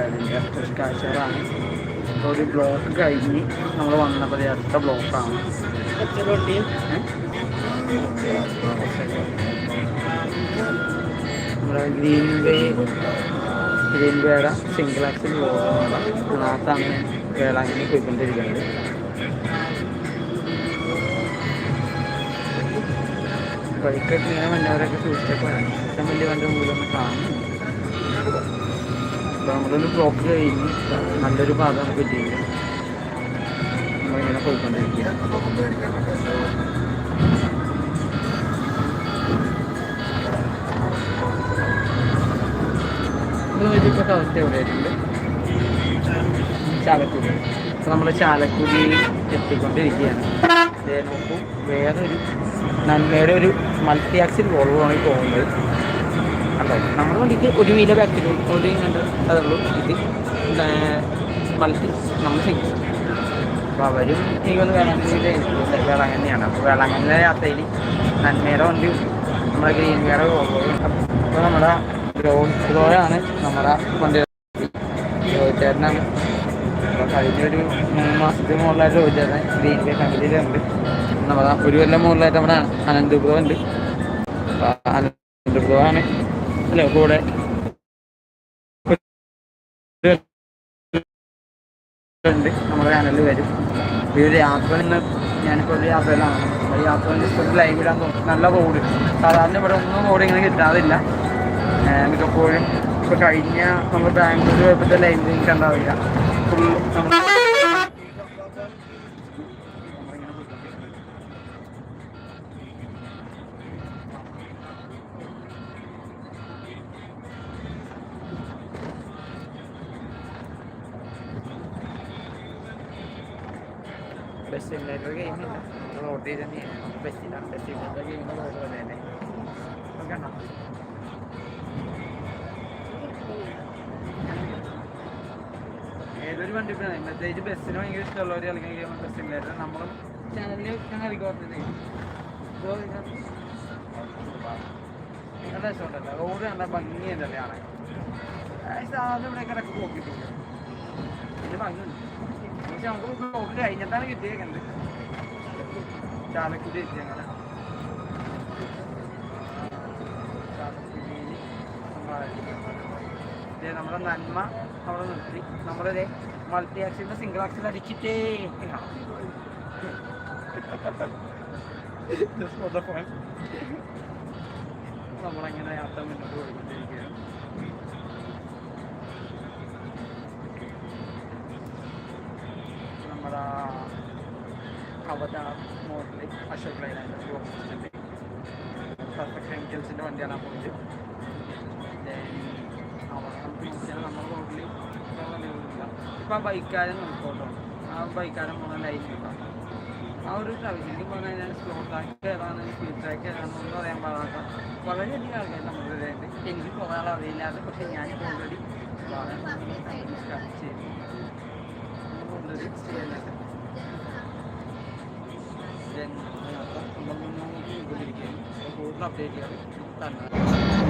അതിന്റെ ഒരു കാഴ്ചകളാണ് ഇപ്പോൾ ഒരു ബ്ലോക്ക് കഴിഞ്ഞ് നമ്മൾ വന്നപ്പോൾ ദേ അടുത്ത ബ്ലോക്കാണ് എത്ര വണ്ടി നമ്മുടെ ഗ്രീൻ വേ ഗ്രീൻ വേയുടെ സിംഗിൾ ആക്സിൽ ബ്ലോക്കാണ് വേളാങ്കണ്ണി പോയിക്കൊണ്ടിരിക്കുന്നത് വഴിക്കൊക്കെ ഇങ്ങനെ വന്നവരൊക്കെ സൂക്ഷിച്ചപ്പോൾ ഏറ്റവും വലിയ വണ്ടി മുമ്പിലൊന്ന് കാണുന്നു അപ്പോൾ നമ്മളൊന്ന് ബ്ലോക്ക് കഴിഞ്ഞ് നല്ലൊരു പാത നമുക്ക് കിട്ടിയില്ല നമ്മളിങ്ങനെ പോയിക്കൊണ്ടിരിക്കുക ഇപ്പോഴത്തെ അവസ്ഥ എവിടെയായിട്ടുണ്ട് ചാലക്കുടി. അപ്പോൾ നമ്മൾ ചാലക്കുടി എത്തിക്കൊണ്ടിരിക്കുകയാണ്. നോക്കൂ വേറൊരു നന്മയുടെ ഒരു മൾട്ടി ആക്സിൽ വോൾവാണ് പോകുന്നത്. കണ്ടോ നമ്മുടെ വണ്ടിക്ക് ഒരു വീല ബാക്കിൽ ഒരു കണ്ട് അതുള്ളൂ ഇത് മൾട്ടി നമ്മൾ സെക്സ് അപ്പോൾ അവരും എനിക്കൊന്ന് വേളാങ്കണ്ണിയുടെ വേളാങ്കണ്ണിയാണ്. അപ്പോൾ വേളാങ്കണ്ണിലെ യാത്രയിൽ നന്മയുടെ വണ്ടി നമ്മുടെ ഗ്രീൻ വേറെ അപ്പോൾ നമ്മുടെ ഗ്രൗണ്ട് ഫ്ലോയാണ് നമ്മുടെ വണ്ടി. ചേട്ടനാണ് അപ്പോൾ കഴിഞ്ഞൊരു മൂന്ന് മാസത്തിന് മുകളിലായിട്ട് ചോദിച്ചത് ഗ്രീൻ വേ ഫാമിലിയിലുണ്ട് നമ്മുടെ ഒരു കൊല്ലം മുകളിലായിട്ട് നമ്മുടെ അനന്തപുരം ഉണ്ട്. അപ്പോൾ അനന്തപുരമാണ് അല്ലേ കൂടെ ഉണ്ട്. നമ്മുടെ ചാനലിൽ വരും. ഈ ഒരു യാത്ര ഇന്ന് ഞാനിപ്പോൾ ഒരു യാത്രയിലാണ് ഈ യാത്ര ജസ്റ്റ് ഒരു ലൈവ് ഇടാൻ നല്ല റോഡ് സാധാരണ ഇവിടെ ഒന്നും റോഡ് ഇങ്ങനെ കിട്ടാറില്ല. ഏഹ് മിക്കപ്പോഴും ഇപ്പോൾ കഴിഞ്ഞ നമ്മൾ ബാംഗ്ലൂർ പോയപ്പോഴത്തെ ലൈവ് കണ്ടാവില്ല ഉണ്ടാവില്ല ഫുൾ നമ്മൾ ബസ് സിമുലേറ്റർ ഗെയിമില്ല റോഡിൽ തന്നെയാണ് ബസ്സിലാണ് ബസ് സിമുലേറ്റർ ഗെയിം പോലെ തന്നെ ഓക്കെ ഉണ്ടോ ഏതൊരു വണ്ടി പ്രത്യേകിച്ച് ബസ്സിന് ഭയങ്കര ഇഷ്ടമുള്ളവർ കളിക്കാൻ ഗെയിം ബസ് സിമുലേറ്റർ നമ്മളും ചാനലിൽ ഞാൻ കളിക്കാറുണ്ട് നല്ല രസമുണ്ടല്ലോ. റോഡ് നല്ല ഭംഗിയുണ്ടല്ലേ ആണ് സാധനം ഇവിടെ കിടക്ക് പോക്കിട്ടുണ്ട്. ഇതിന് ഭംഗിയുണ്ട്. പക്ഷെ നമുക്ക് ബ്ലോക്ക് കഴിഞ്ഞിട്ടാണ് കിട്ടിയേക്കുന്നത്. ചാലക്കുടി എത്തി ദേ നമ്മുടെ നന്മ അവിടെ നിർത്തി. നമ്മുടെ മൾട്ടി ആക്സിലിന്റെ സിംഗിൾ ആക്സിൽ അടിച്ചിട്ടേ. നമ്മളങ്ങനെ യാത്ര മുന്നോട്ട് പോയിക്കൊണ്ടിരിക്കുകയാണ്. നമ്മുടെ Avtar model Ashok Leyland opposite perfect വണ്ടിയാണ് പോയത് അവിടെ നമുക്ക് നോക്കിയാൽ നമ്മുടെ റോഡിൽ ഇപ്പം ആ ആ ബൈക്കാരൻ പോകുന്ന നോക്കാം ആ ഒരു ട്രാവലിംഗ് പറഞ്ഞാൽ കഴിഞ്ഞാൽ സ്ലോ ട്രാക്ക് ഏതാണ് സ്പീഡ് ട്രാക്ക് ഏതാണെന്നൊന്നും അറിയാൻ പാടാത്ത വളരെയധികം ആൾക്കാർ നമ്മുടെ ഇതായിട്ട് എനിക്ക് കുറേ അറിയില്ലാതെ പക്ഷേ ഞാനിപ്പോൾ ഓൾറെഡി സ്റ്റാർട്ട് ചെയ്തു. Dan eh, apa membangun itu berdiri, roadmap oh, dia dia, tanah.